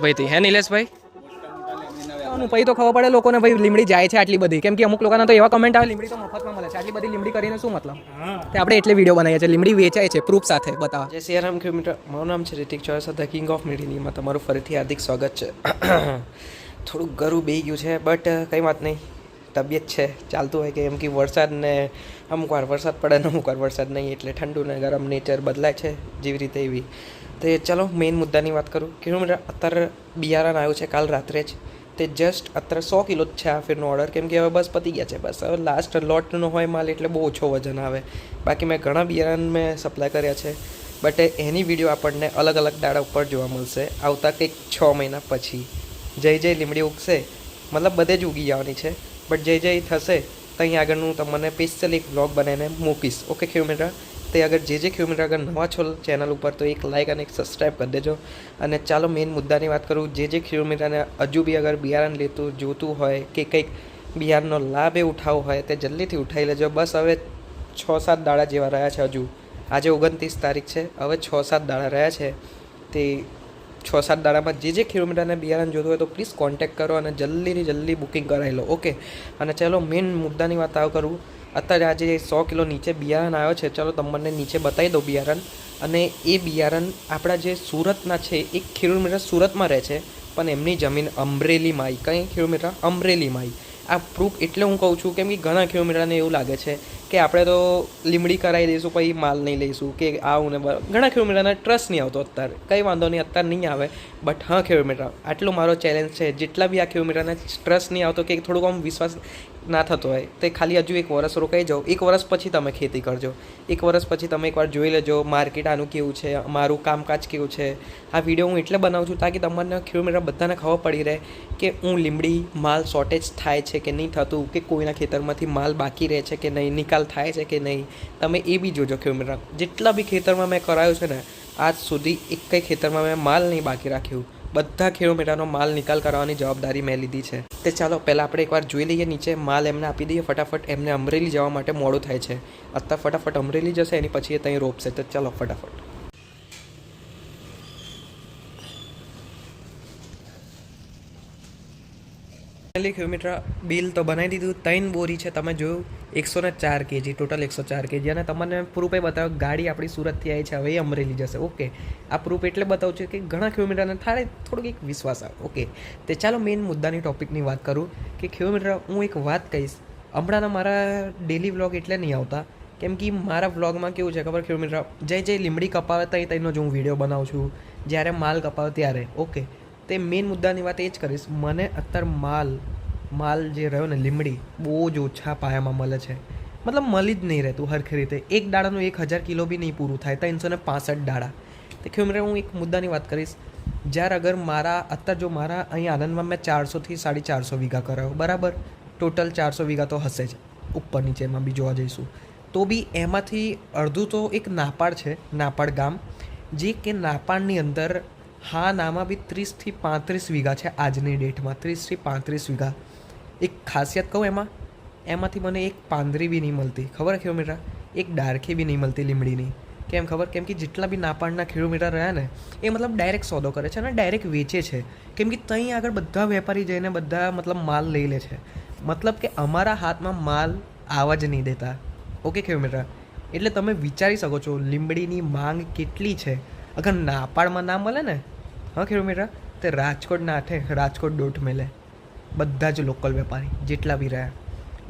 ભાઈ થી. હે નિલેશભાઈ? પછી તો ખબર પડે લોકોને ભાઈ લીમડી જાય છે આટલી બધી. કેમ કે અમુક લોકોના તો એવા કમેન્ટ આવે લીમડી તો મફતમાં મળે છે. આટલી બધી લીમડી કરીને શું મતલબ? કે આપણે એટલે વીડિયો બનાવીએ છીએ લીમડી વેચાય છે પ્રૂફ સાથે બતાવો. જય સિયારામ કિલોમીટર મારું નામ છે Ritik Chorasa the king of મીડિયામાં તમારું ફરીથી હાર્દિક સ્વાગત છે. થોડુંક ગરું બે ગયું છે બટ કંઈ વાત નહીં. તબિયત છે ચાલતું હોય કે એમ કે વરસાદ ને અમુક વાર વરસાદ પડે ને અમુક વાર વરસાદ નહીં, એટલે ઠંડુ ને ગરમ નેચર બદલાય છે જેવી રીતે એવી. તો ચલો મેઇન મુદ્દાની વાત કરું. કિલોમીટર અત્યારે બિયારણ આવ્યું છે કાલ રાત્રે જ. તે જસ્ટ અત્યારે સો કિલો જ છે આ ફીરનો ઓર્ડર કેમ કે હવે બસ પતી ગયા છે બસ. હવે લાસ્ટ લોટનો હોય માલ એટલે બહુ ઓછો વજન આવે. બાકી મેં ઘણા બિયારણ મેં સપ્લાય કર્યા છે. બટ એની વીડિયો આપણને અલગ અલગ દાડા ઉપર જોવા મળશે. આવતા કંઈક છ મહિના પછી. જય જય લીમડી ઉગશે. મતલબ બધે જ ઉગી જવાની છે. બટ જય જય થશે. ત્યાં આગળનું તમને સ્પેશિયલ એક બ્લોગ બનાવીને મૂકીશ. ઓકે કિલોમીટર તે અગર જે જે કિલોમીટર અગર નવા છો ચેનલ ઉપર, તો એક લાઇક અને એક સબસ્ક્રાઈબ કરી દેજો. અને ચાલો મેઇન મુદ્દાની વાત કરું. જે જે કિલોમીટરને હજુ બી અગર બિયારણ લેતું, જોતું હોય કે કંઈક બિહારનો લાભ એ ઉઠાવવો હોય, તે જલ્દીથી ઉઠાવી લેજો. બસ હવે છ સાત દાડા જેવા રહ્યા છે હજુ. આજે ઓગણત્રીસ તારીખ છે. હવે છ સાત દાડા રહ્યા છે. તે છ સાત દાડામાં જે જે કિલોમીટરને બિયારણ જોતું હોય તો પ્લીઝ કોન્ટેક્ટ કરો અને જલ્દીથી જલ્દી બુકિંગ કરાવી લો. ઓકે અને ચાલો મેઇન મુદ્દાની વાત આવ કરું. અત્યારે આજે સો કિલો નીચે બિયારણ આવ્યો છે. ચાલો, તમને નીચે બતાવી દો બિયારણ. અને એ બિયારણ આપણા જે સુરતના છે, એક કિલોમીટર સુરતમાં રહે છે, પણ એમની જમીન અમરેલીમાં આવી કઈ કિલોમીટર? અમરેલીમાં આવી આ પ્રૂફ એટલે હું કહું છું, કેમ કે ઘણા કિલોમીટરને એવું લાગે છે કે આપણે તો લીમડી કરાવી દઈશું, પછી માલ નહીં લઈશું, કે આવું ને ઘણા કિલોમીટરને ટ્રસ્ટ નહીં આવતો અત્યારે. કંઈ વાંધો નહીં, અત્યારે નહીં આવે. બટ હા કિલોમીટર આટલો મારો ચેલેન્જ છે. જેટલા બી આ કિલોમીટરને ટ્રસ્ટ નહીં આવતો કે થોડુંક આમ વિશ્વાસ ના થતો હોય, તે ખાલી હજુ એક વર્ષ રોકાઈ જાઓ. એક વર્ષ પછી તમે ખેતી કરજો. એક વર્ષ પછી તમે એકવાર જોઈ લેજો, માર્કેટ આનું કેવું છે મારું કામકાજ કેવું છે. આ વીડિયો હું એટલે બનાવું છું તાકી તમને કિલોમીટર બધાને ખબર પડી રહે કે હું લીમડી માલ શોર્ટેજ થાય છે કે નહીં થતું, કે કોઈના ખેતરમાંથી માલ બાકી રહે છે કે નહીં, નિકાલ થાય છે કે નહીં, તમે એ બી જોજો કિલોમીટર જેટલા બી ખેતરમાં મેં કરાયું છે ને, આજ સુધી એક કંઈ ખેતરમાં મેં માલ નહીં બાકી રાખ્યું. બધા કિલોમીટરનો માલ નિકાલ કરવાની જવાબદારી મેં લીધી છે. તે ચાલો, પહેલાં આપણે એકવાર જોઈ લઈએ, નીચે માલ એમને આપી દઈએ. ફટાફટ એમને અમરેલી જવા માટે મોડું થાય છે. અત્યારે ફટાફટ અમરેલી જશે, એની પછી એ ત્યાં રોપશે. તો ચાલો, ફટાફટ. ફાઇનલી કિલોમીટર બિલ તો બનાવી દીધું. ત્રણ બોરી છે, તમે જોયું? એકસો ને ચાર કેજી, ટોટલ એકસો ચાર કેજી. અને તમને પ્રૂફે બતાવ્યો ગાડી આપણી સુરતથી આવી છે, હવે એ અમરેલી જશે. ઓકે. આ પ્રૂફ એટલે બતાવું છું કે ઘણા કિલોમીટરને થાળે થોડુંક એક વિશ્વાસ આવે. ઓકે. તે ચાલો મેઇન મુદ્દાની ટોપિકની વાત કરું કે કિલોમીટર, હું એક વાત કહીશ. હમણાંના મારા ડેલી વ્લોગ એટલે નહીં આવતા. કેમ કે મારા વ્લોગમાં કેવું છે ખબર? કિલોમીટર, જે જે લીમડી કપાવે ત્યાં તેનો જ હું વીડિયો બનાવું છું. જ્યારે માલ કપાવે ત્યારે. ઓકે. તે મેઇન મુદ્દાની વાત એ જ કરીશ. મને અત્યારે માલ માલ જે રહ્યો ને લીમડી, બહુ જ ઓછા પાયામાં મળે છે. મતલબ મળી જ નહીં રહેતું હરખી રીતે. એક દાડાનું એક હજાર કિલો બી નહીં પૂરું થાય ત્રણસો ને પાસઠ દાડા. તે કિલોમીટર હું એક મુદ્દાની વાત કરીશ. જ્યારે અગર મારા, અત્યારે જો મારા અહીં આનંદમાં મેં ચારસોથી સાડી ચારસો વીઘા કરાયો, બરાબર? ટોટલ ચારસો વીઘા તો હશે જ. ઉપર નીચે એમાં બી જોવા જઈશું. તો બી એમાંથી અડધું તો એક નાપાડ છે, નાપાડ ગામ. જે કે નાપાડની અંદર હા, નામાં બી ત્રીસથી પાંત્રીસ વીઘા છે આજની ડેટમાં. ત્રીસથી પાંત્રીસ વીઘા. એક ખાસિયત કહું એમાં, એમાંથી મને એક પાંદરી બી નહીં મળતી. ખબર કિલોમીટર એક ડારખી બી નહીં મળતી લીમડીની. કેમ ખબર? કેમ કે જેટલા બી નાપાડના કિલોમીટર રહ્યા ને, એ મતલબ ડાયરેક્ટ સોદો કરે છે અને ડાયરેક્ટ વેચે છે. કેમ કે ત્યાં આગળ બધા વેપારી જઈને બધા મતલબ માલ લઈ લે છે. મતલબ કે અમારા હાથમાં માલ આવવા જ નહીં દેતા. ઓકે કિલોમીટર એટલે તમે વિચારી શકો છો લીંબડીની માંગ કેટલી છે? અગર નાપાડમાં ના મળે ને, હા કિલોમીટર તે રાજકોટ નાઠે રાજકોટ દોઢ મેલે. બધા જ લોકલ વેપારી, જેટલા બી રહ્યા.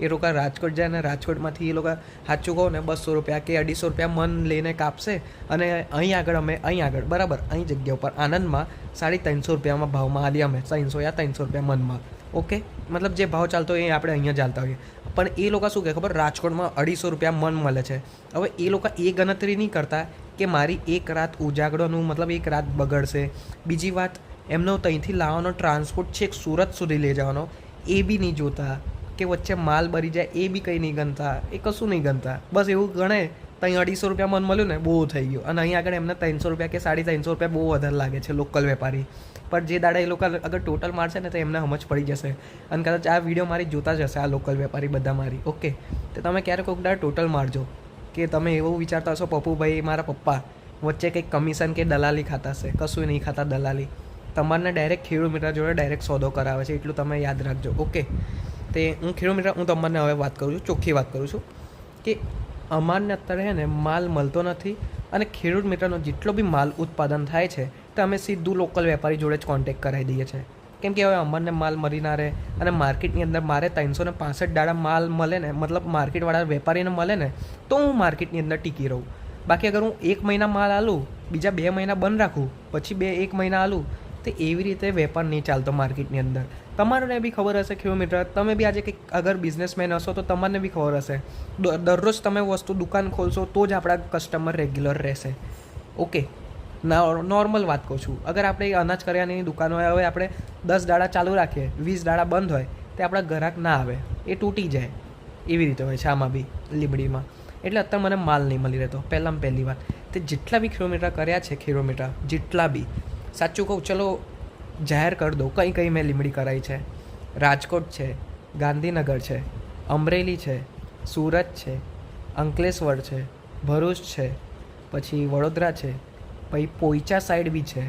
એ લોકો રાજકોટ જાય ને રાજકોટમાંથી એ લોકો સાચું કહો ને, બસો રૂપિયા કે અઢીસો રૂપિયા મન લઈને કાપશે અને અહીં આગળ અમે, અહીં આગળ, બરાબર, અહીં જગ્યા ઉપર, આનંદમાં સાડી ત્રણસો રૂપિયામાં ભાવમાં આલી અમે, ત્રણસો યા ત્રણસો રૂપિયા મનમાં. ઓકે? મતલબ જે ભાવ ચાલતો હોય એ આપણે અહીંયા ચાલતા હોઈએ. પણ એ લોકો શું કહે ખબર? રાજકોટમાં અઢીસો રૂપિયા મન મળે છે. હવે એ લોકો એ ગણતરી નહીં કરતા કે મારી એક રાત ઉજાગરોનું, મતલબ એક રાત બગડશે. બીજી વાત, એમનો ત્યાંથી લાવવાનો ટ્રાન્સપોર્ટ છેક સુરત સુધી લઈ જવાનો. એ બી નહીં જોતા કે વચ્ચે માલ બરી જાય, એ બી કંઈ નહીં ગણતા, એ કશું નહીં ગણતા. બસ એવું ગણે ત્યાં અઢીસો રૂપિયા મન મળ્યું ને, બહુ થઈ ગયું. અને અહીં આગળ એમને ત્રણસો રૂપિયા કે સાડી ત્રણસો રૂપિયા બહુ વધારે લાગે છે લોકલ વેપારી. પણ જે દાડા એ લોકો અગર ટોટલ મારશે ને, તો એમને સમજ પડી જશે. અને કદાચ આ વીડિયો મારી જોતા જ હશે, આ લોકલ વેપારી બધા મારી. ઓકે તો તમે ક્યારેક કોઈક દાડા ટોટલ મારજો. કે તમે એવું વિચારતા હશો, પપ્પુભાઈ, મારા પપ્પા વચ્ચે કંઈક કમિશન કે દલાલી ખાતા હશે. કશું નહીં ખાતા દલાલી. તમારને ડાયરેક્ટ ખેડૂત મિત્ર જોડે ડાયરેક્ટ સોદો કરાવે છે, એટલું તમે યાદ રાખજો. ઓકે તે હું ખેડૂત મિત્ર, હું તમને હવે વાત કરું છું, ચોખ્ખી વાત કરું છું કે અમારને અત્યારે છે ને માલ મળતો નથી અને ખેડૂત મિત્રનો જેટલો બી માલ ઉત્પાદન થાય છે, તો અમે સીધું લોકલ વેપારી જોડે જ કોન્ટેક્ટ કરાવી દઈએ છીએ. કેમ કે હવે અમરને માલ મળી ના રહે અને માર્કેટની અંદર મારે ત્રણસો ને પાસઠ દાડા માલ મળે ને, મતલબ માર્કેટવાળા વેપારીને મળે ને, તો હું માર્કેટની અંદર ટીકી રહું. બાકી અગર હું એક મહિના માલ આલું, બીજા બે મહિના બંધ રાખું, પછી બે એક મહિના આલું, તો એવી રીતે વેપાર નહીં ચાલતો માર્કેટની અંદર. તમારે બી ખબર હશે ખેડૂત મિત્ર, તમે બી આજે કંઈક અગર બિઝનેસમેન હશો તો તમને બી ખબર હશે. દરરોજ તમે વસ્તુ દુકાન ખોલશો તો જ આપણા કસ્ટમર રેગ્યુલર રહેશે. ઓકે નોર્મલ વાત કહું છું. અગર આપણે અનાજ કરિયાણાની દુકાન હોય હવે આપણે દસ દાડા ચાલુ રાખીએ, વીસ દાડા બંધ હોય, તે આપણા ગ્રાહક ના આવે. એ તૂટી જાય. એવી રીતે હોય છે આમાં બી લીમડીમાં એટલે અત્યારે મને માલ નહીં મળી રહેતો. પહેલાં પહેલી વાર. તે જેટલા બી કિલોમીટર કર્યા છે, કિલોમીટર, જેટલા બી. સાચું કહું, ચલો, જાહેર કરી દઉં. કઈ કઈ મેં લીમડી કરાવી છે. રાજકોટ છે, ગાંધીનગર છે, અમરેલી છે, સુરત છે, અંકલેશ્વર છે, ભરૂચ છે, પછી વડોદરા છે પછી પોઈચા સાઈડ બી છે,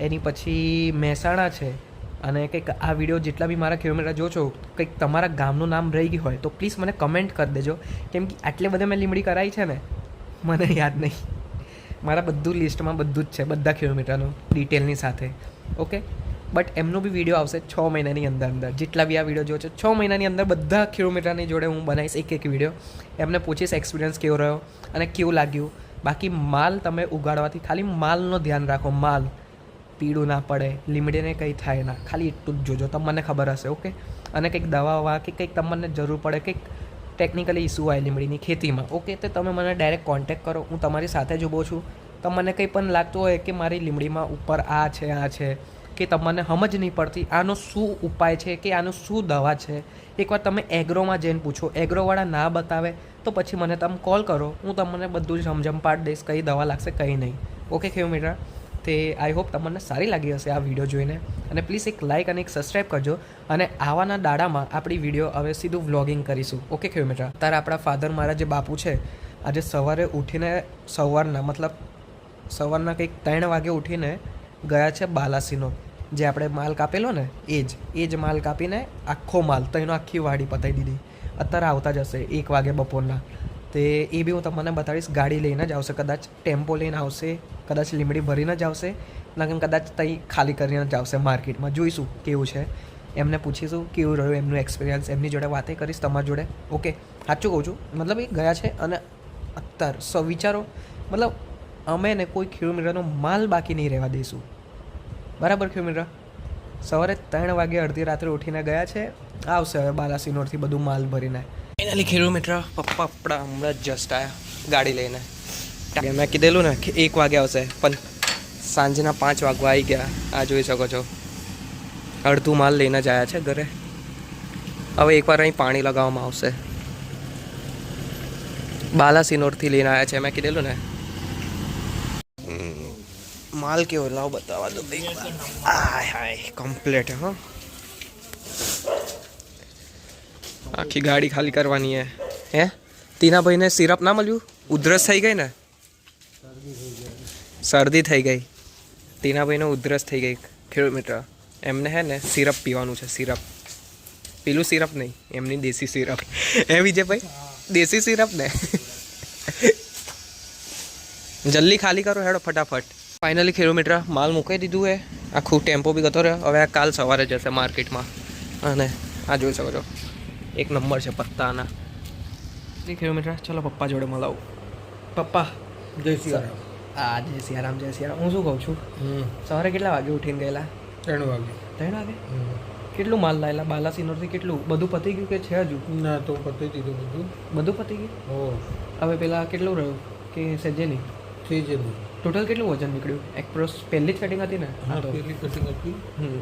એની પછી મહેસાણા છે, અને કંઈક આ વીડિયો જેટલા બી મારા કિલોમીટર જો છો કંઈક તમારા ગામનું નામ રહી ગયું હોય તો પ્લીઝ મને કમેન્ટ કરી દેજો. કેમ કે આટલે બધે મેં લીમડી કરાવી છે ને, મને યાદ નહીં. મારા બધું લિસ્ટમાં બધું જ છે, બધા કિલોમીટરનું ડિટેલની સાથે. ઓકે બટ એમનો બી વીડિયો આવશે છ મહિનાની અંદર અંદર. જેટલા બી આ વીડિયો જોયો છે, છ મહિનાની અંદર બધા કિલોમીટરની જોડે હું બનાવીશ એક એક વીડિયો એમને પૂછીશ એક્સપિરિયન્સ કેવો રહ્યો અને કેવું લાગ્યું. બાકી માલ તમે ઉગાડવાથી ખાલી માલનો ધ્યાન રાખો, માલ પીળું ના પડે, લીમડીને કંઈ થાય ના, ખાલી એટલું જ જોજો, તમને ખબર હશે, ઓકે? અને કંઈક દવા કે કંઈક તમને જરૂર પડે, કંઈક ટેકનિકલી ઇસ્યુ હોય લીમડીની ખેતીમાં, ઓકે? તો તમે મને ડાયરેક્ટ કોન્ટેક્ટ કરો, હું તમારી સાથે જ ઊભો છું. તમને કંઈ પણ લાગતું હોય કે મારી લીમડીમાં ઉપર આ છે આ છે, કે તમને સમજ નહીં પડતી, આનો શું ઉપાય છે, કે આનું શું દવા છે, એકવાર તમે એગ્રોમાં જઈને પૂછો, એગ્રોવાળા ના બતાવે તો પછી મને તમે કોલ કરો. હું તમને બધું જ સમજમ પાડી દઈશ, કઈ દવા લાગશે, કઈ નહીં. ઓકે ખેવ મીટર તે આઈ હોપ તમને સારી લાગી હશે આ વીડિયો જોઈને. અને પ્લીઝ એક લાઇક અને એક સબસ્ક્રાઈબ કરજો. અને આવાના દાડામાં આપણી વીડિયો હવે સીધું વ્લોગિંગ કરીશું. ઓકે ખેવ મીટર તારા આપણા ફાધર મારા જે બાપુ છે, આજે સવારે ઉઠીને સવારના, મતલબ સવારના કંઈક ત્રણ વાગે ઉઠીને ગયા છે બાલાસીનો જે આપણે માલ કાપેલો ને, એ જ એ જ માલ કાપીને આખો માલ તો એનો આખી વાડી પતાવી દીધી. અત્યારે આવતા જ હશે, એક વાગે બપોરના. તે એ બી હું તમને બતાવીશ, ગાડી લઈને જ આવશે. કદાચ ટેમ્પો લઈને આવશે, કદાચ લીમડી ભરીને જ આવશે નકર કદાચ તઈ ખાલી કરીને જ આવશે માર્કેટમાં. જોઈશું કેવું છે. એમને પૂછીશું કેવું રહ્યું, એમનું એક્સપિરિયન્સ એમની જોડે વાતે કરીશ તમારી જોડે. ઓકે, સાચું કહું છું. મતલબ એ ગયા છે અને અત્યાર સ વિચારો મતલબ અમે ને કોઈ કિલોમીટરનો માલ બાકી નહીં રહેવા દઈશું. બરાબર કિલોમીટર સવારે ત્રણ વાગે અડધી રાત્રે ઉઠીને ગયા છે. આવશે હવે બાલાસિનોરથી બધું માલ ભરીને. ફાઇનલી કિલોમીટર પપ્પા આપણા હમણાં જસ્ટ આવ્યા ગાડી લઈને. મેં કીધેલું ને કે એક વાગે આવશે, પણ સાંજના પાંચ વાગવા આવી ગયા. આ જોઈ શકો છો. અડધું માલ લઈને જ આવ્યા છે ઘરે. હવે એકવાર અહીં પાણી લગાવવામાં આવશે. બાલાસિનોરથી લઈને આવ્યા છે, મેં કીધેલું ને. માલ કેવો લાવ બતાવા દો. આય હાય કમ્પ્લેટ હા. આખી ગાડી ખાલી કરવાની હે. હે? તીના ભાઈને સિરપ ના મળ્યું? ઉધરસ થઈ ગઈ ને? શરદી થઈ ગઈ. તીના ભાઈને ઉધરસ થઈ ગઈ. કિલોમીટર એમને હે ને સિરપ પીવાનું છે, સિરપ. પેલું સિરપ નહીં, એમની દેશી સિરપ. હે વિજયભાઈ? દેશી સિરપ ને? જલ્દી ખાલી કરો હેડો ફટાફટ. ફાઇનલી કિલોમીટર માલ મૂકાઈ દીધું હે આખું ટેમ્પો બી ગતો રહ્યો. હવે આ કાલ સવારે જશે માર્કેટમાં. અને આ જોઈ શકો છો. એક નંબર છે પત્તાના. એ કિલોમીટર ચલો પપ્પા જોડે મળાવું પપ્પા જય સિયારામ આ જય સિયારામ જય સિયારામ હું શું કહું છું? સવારે કેટલા વાગે ઉઠીને ગયેલા? ત્રણ વાગે. ત્રણ વાગે. કેટલું માલ લાયેલા? બાલાસિનોરથી કેટલું? બધું પતી ગયું કે છે હજુ? ના તો પતી દીધું બધું. બધું પતી ગયું? હો. હવે પેલા કેટલું રહ્યું? કે સેજે નહીં થઈ જતું ટોટલ કેટલું વજન નીકળ્યું? એક્રોસ પહેલી જ કટિંગ હતી ને? હા તો કટિંગ હતી. હમ.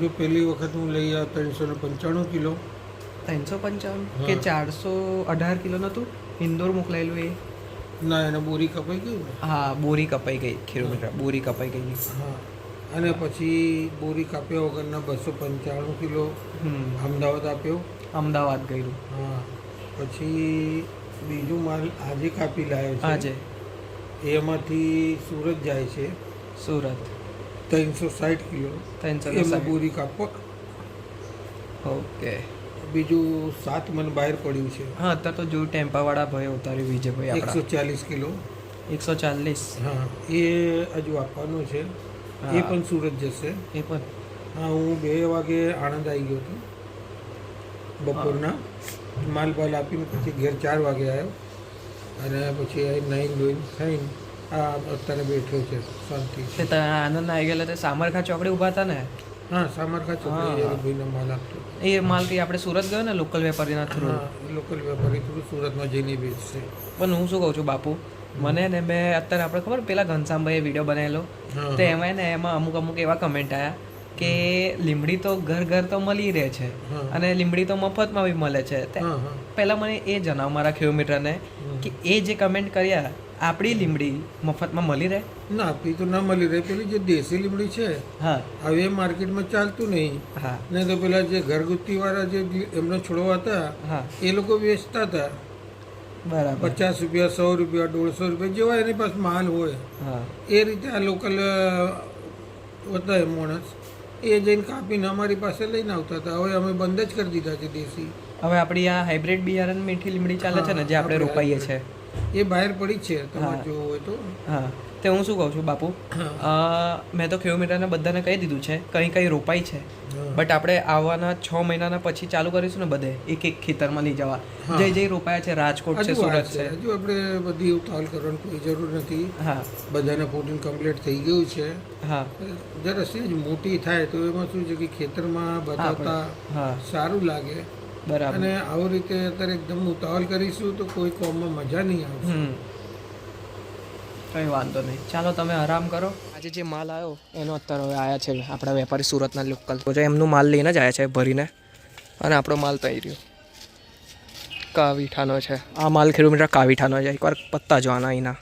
જો પહેલી વખત હું લઈ આવ્યો ત્રણસો ને પંચાણું કિલો. ત્રણસો પંચાવન કે ચારસો અઢાર કિલો નહોતું? ઇન્દોર મોકલાયેલું એ? ના એને બોરી કપાઈ ગઈ હા બોરી કપાઈ ગઈ કિલોમીટર બોરી કપાઈ ગઈ. હા. અને પછી બોરી કાપ્યા વગરના બસો પંચાણું કિલો અમદાવાદ આપ્યો. અમદાવાદ ગયેલું. હા. પછી બીજું માલ આજે કાપી લાવ્યો છે. આજે? એમાંથી સુરત જાય છે. સુરત. ત્રણસો સાઠ કિલો. ત્રણસો એમાં બોરી કાપવા. ઓકે. બીજું સાત મન બહાર પડ્યું છે. હા અત્યારે તો જો ટેમ્પાવાળા ભાઈ ઉતાર્યું વિજયભાઈ એકસો ચાલીસ કિલો. એકસો ચાલીસ. હા એ હજુ આપવાનું છે. એ પણ સુરત જશે. એ પણ. હા હું બે વાગે આણંદ આવી ગયો હતો. બપોરના. માલ બાલ આપીને પછી ઘેર ચાર વાગે આવ્યો. અને પછી નાઈન ધોઈને થઈને આ અત્યારે બેઠો છે શાંતિ તે આનંદ આવી ગયેલા તે સામરખા ચોકડી ઊભા હતા ને? હા સામરખા ચોકડી ભાઈનો માલ આપતો. એ માલ કઈ આપણે સુરત ગયો ને લોકલ વેપારીના થ્રુ લોકલ વેપારી થ્રુ સુરતમાં જઈને વેચશે પણ હું શું કહું છું બાપુ મને ને મેં અત્યારે આપણે ખબર પેલા ઘનશ્યામભાઈએ વીડિયો બનાવેલો? તો એમાં ને એમાં અમુક અમુક એવા કમેન્ટ આવ્યા કે લીમડી તો ઘર ઘર તો મળી રહે છે અને લીમડી તો મફતમાં બી મળે છે. પહેલા મને એ જણાવ મારા કિલોમીટરને કે એ જે કમેન્ટ કર્યા આપણી લીમડી મફતમાં મળી રહે? ના આપણી તો ના મળી રહે. પેલી જે દેશી લીમડી છે હા. હવે માર્કેટમાં ચાલતું નહીં. હા. નહીં તો પેલા જે ઘરગુત્તી વાળા જે એમનો છોડવા હતા હા. એ લોકો વેચતા હતા. બરાબર. પચાસ રૂપિયા સો રૂપિયા દોઢસો રૂપિયા જેવા એની પાસે માલ હોય. હા. એ રીતે આ લોકલ હતા માણસ. એ જઈને કાપીને અમારી પાસે લઈને આવતા હતા. હવે અમે બંધ જ કરી દીધા છે દેશી. હવે આપણી આ હાઇબ્રિડ બિયારણ મીઠી લીમડી ચાલે છે ને જે આપણે રોપાઈએ છે એ બહાર પડી છે તમારે જોવું હોય તો. હા. તે હું શું કહું છું બાપુ? મેં તો કિલોમીટરને બધાને કહી દીધું છે કંઈ કંઈ રોપાય છે. બટ આપણે આવવાના છ મહિનાના પછી ચાલુ કરીશું ને બધે એક એક ખેતરમાં લઈ જવા. જે જે રોપાયા છે રાજકોટ છે સુરત છે. હજુ આપણે બધી ઉતાવળ કરવાની કોઈ જરૂર નથી. હા. બધાને ફોર્ટીન કમ્પ્લીટ થઈ ગયું છે. હા. જરા સેજ મોટી થાય તો એમાં શું છે કે ખેતરમાં બતાવતા હા. સારું લાગે. બરાબર. અને આવી રીતે અત્યારે એકદમ ઉતાવળ કરીશું તો કોઈ કોમમાં મજા નહીં આવશે. હમ. કંઈ વાંધો નહીં. ચાલો તમે આરામ કરો. આજે જે માલ આવ્યો એનો અત્યારે હવે આવ્યા છે આપણા વેપારી સુરતના લોકલ. તો એમનું માલ લઈને જ આવ્યા છે ભરીને. અને આપણો માલ તો રહ્યો. કાવીઠાનો છે. આ માલ કિલોમીટર કાવીઠાનો છે. એકવાર પત્તા જોવાના અહીંના.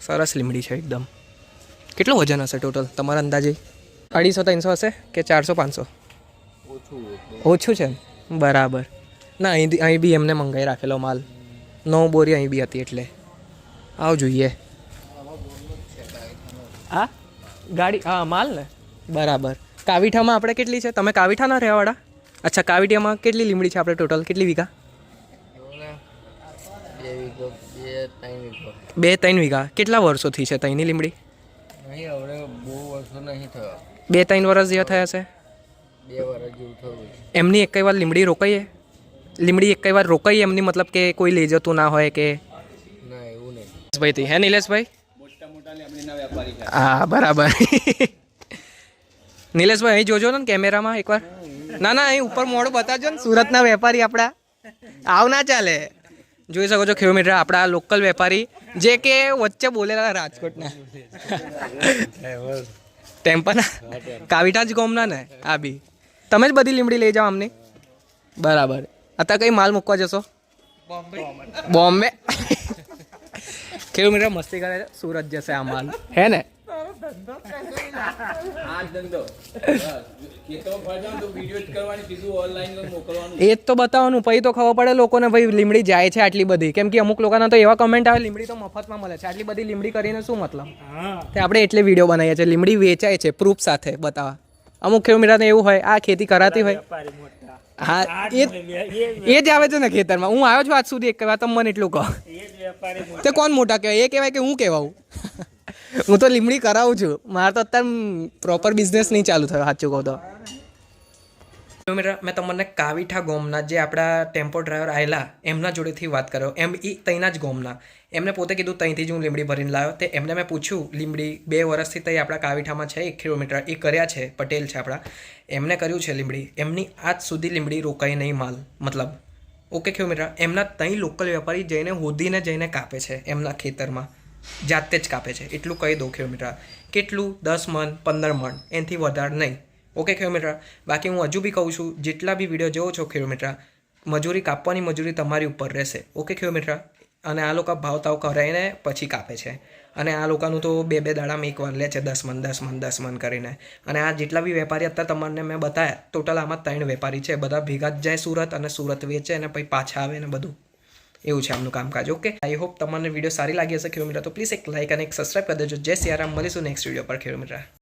સરસ લીમડી છે એકદમ. કેટલું વજન હશે ટોટલ તમારા અંદાજે? અઢીસો ત્રણસો હશે કે ચારસો પાંચસો? ઓછું છે બરાબર. ના અહીં અહીં બી એમને મંગાવી રાખેલો માલ. નવ બોરી અહીં બી હતી એટલે. આવ જોઈએ. હા? ગાડી હા માલ ને? બરાબર. કાવીઠામાં આપણે કેટલી છે? તમે કાવીઠાના રહેવાવાળા અચ્છા કાવીઠામાં કેટલી લીમડી છે આપણે ટોટલ કેટલી વીઘા? બે ત્રણ વીઘા. કેટલા વર્ષોથી છે ત્રણની લીમડી? નહીં હવે બહુ વર્ષો નહીં થયો. બે ત્રણ વર્ષ જેવા થયા છે? બે વર્ષ જેવું થયું એમની એક વાર લીમડી રોકાઈએ? લીમડી એક વાર રોકાઈએ એમની મતલબ કે કોઈ લઈ જતું ના હોય કે? ના એવું નહીં. ભાઈ થી. હે નિલેશભાઈ? હા બરાબર. નિલેશભાઈ અહીં જોજો ને કેમેરામાં એકવાર. ના ના અહીં ઉપર મોડું બતાવજો ને. સુરતના વેપારી આપણા. આવ ના ચાલે. જોઈ શકો છો કિલોમીટર આપણા લોકલ વેપારી જે કે વચ્ચે બોલેલા રાજકોટના. ટેમ્પાના. કાવીટા જ ગોમના ને? આ બી. તમે જ બધી લીમડી લઈ જાઓ આમની બરાબર. અત્યારે કઈ માલ મૂકવા જશો? બોમ્બે. કિલોમીટર મસ્તી કરે છે? સુરત જશે આ માલ. હે ને? એ જ તો બતાવવાનું. પછી તો ખબર પડે લોકોને ભાઈ લીમડી જાય છે આટલી બધી. કેમ કે અમુક લોકોના તો એવા કમેન્ટ આવે લીમડી તો મફતમાં મળે છે. આટલી બધી લીમડી કરીને શું મતલબ? તે આપણે એટલે વીડિયો બનાવીએ છીએ. લીમડી વેચાય છે પ્રૂફ સાથે બતાવવા. અમુક કિલોમીટરને એવું હોય આ ખેતી કરાતી હોય. હા એ એ જ આવે છે ને ખેતરમાં. હું આવ્યો છું આજ સુધી એક કહેવા તમે મને એટલું કહો. તે કોણ મોટા કહેવાય? એ કહેવાય કે હું કહેવાઉં. હું તો લીમડી કરાવું છું. મારે તો અત્યારે પ્રોપર બિઝનેસ નહીં ચાલુ થયો સાચું કહું તો. કિલોમીટર મેં તમને કાવીઠા ગોમના જે આપણા ટેમ્પો ડ્રાઈવર આવેલા એમના જોડેથી વાત કર્યો. એમ એ તઈના જ ગોમના. એમને પોતે કીધું તહીંથી જ હું લીમડી ભરીને લાવ્યો તે એમને મેં પૂછ્યું લીમડી બે વર્ષથી તઈ આપણા કાવીઠામાં છે? એક કિલોમીટર. એ કર્યા છે? પટેલ છે આપણા. એમને કર્યું છે લીમડી એમની આજ સુધી લીમડી રોકાઈ નહીં માલ. મતલબ, ઓકે કિલોમીટર. એમના તઈ લોકલ વેપારી જઈને હોદીને જઈને કાપે છે, એમના ખેતરમાં. જાતે જ કાપે છે. એટલું કહી દો કિલોમીટર. કેટલું? દસ મણ, પંદર મણ. એનાથી વધારે નહીં. ઓકે કિલોમીટર બાકી હું હજુ બી કહું છું, જેટલા બી વીડિયો જોવો છો કિલોમીટર મજૂરી કાપવાની મજૂરી તમારી ઉપર રહેશે. ઓકે કિલોમીટર અને આ લોકો ભાવ તાવ કરાવીને પછી કાપે છે. અને આ લોકોનું તો બે બે દાડામાં એક વાર લે છે, દસ મન દસ મન દસ મન કરીને. અને આ જેટલા બી વેપારી અત્યારે તમને મેં બતાવ્યા ટોટલ આમાં ત્રણ વેપારી છે. બધા ભેગા જ જાય સુરત અને સુરત વેચે અને પછી પાછા આવે ને બધું. એવું છે આમનું કામકાજ. ઓકે આઈ હોપ તમને વીડિયો સારી લાગી હશે કિલોમીટર તો પ્લીઝ એક લાઇક અને એક સબસ્ક્રાઈબ કરી દેજો. જય સિયારામ મળીશું નેક્સ્ટ વીડિયો પર કિલોમીટર